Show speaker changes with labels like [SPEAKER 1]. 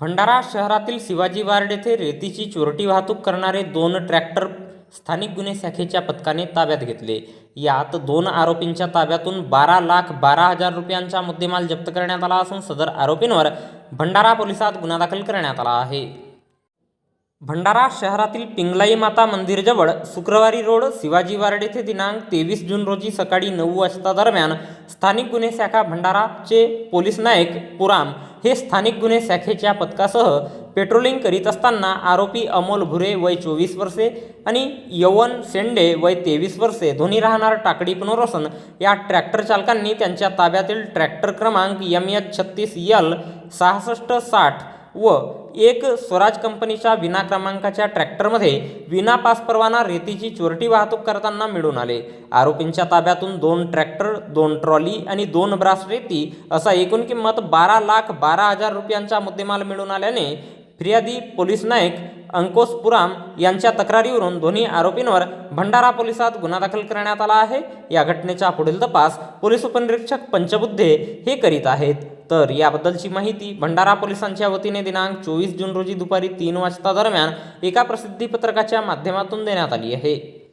[SPEAKER 1] भंडारा शहरातील शिवाजी वार्ड येथे रेतीची चोरटी वाहतूक करणारे दोन ट्रॅक्टर स्थानिक गुन्हे शाखेच्या पथकाने ताब्यात घेतले. यात दोन आरोपींच्या ताब्यातून बारा लाख बारा हजार रुपयांचा मुद्देमाल जप्त करण्यात आला असून सदर आरोपींवर भंडारा पोलिसात गुन्हा दाखल करण्यात आला आहे. भंडारा शहरातील पिंगलाई माता मंदिरजवळ शुक्रवारी रोड शिवाजी वार्ड येथे दिनांक तेवीस जून रोजी सकाळी नऊ वाजता दरम्यान स्थानिक गुन्हे शाखा भंडाराचे पोलीस नायक पुराम हे स्थानिक गुन्हे शाखेच्या पथकासह पेट्रोलिंग करीत असताना आरोपी अमोल भुरे वय चोवीस वर्षे आणि यवन शेंडे वय तेवीस वर्षे दोन्ही राहणार टाकडी पुनर्वसन या ट्रॅक्टर चालकांनी त्यांच्या ताब्यातील ट्रॅक्टर क्रमांक एम एच छत्तीस यल सहासष्ट साठ व एक स्वराज कंपनीच्या विना क्रमांकाच्या ट्रॅक्टरमध्ये विना पास परवाना रेतीची चोरटी वाहतूक करताना मिळून आले. आरोपींच्या ताब्यातून दोन ट्रॅक्टर दोन ट्रॉली आणि दोन ब्रास रेती असा एकूण किंमत बारा लाख बारा हजार रुपयांचा मुद्देमाल मिळून आल्याने फिर्यादी पोलीस नायक अंकोश पुराम यांच्या तक्रारीवरून दोन्ही आरोपींवर भंडारा पोलिसात गुन्हा दाखल करण्यात आला आहे. या घटनेचा पुढील तपास पोलीस उपनिरीक्षक पंचबुद्धे हे करीत आहेत. तर याबद्दलची माहिती भंडारा पोलिसांच्या वतीने दिनांक चोवीस जून रोजी दुपारी तीन वाजता दरम्यान एका प्रसिद्धीपत्रकाच्या माध्यमातून देण्यात आली आहे.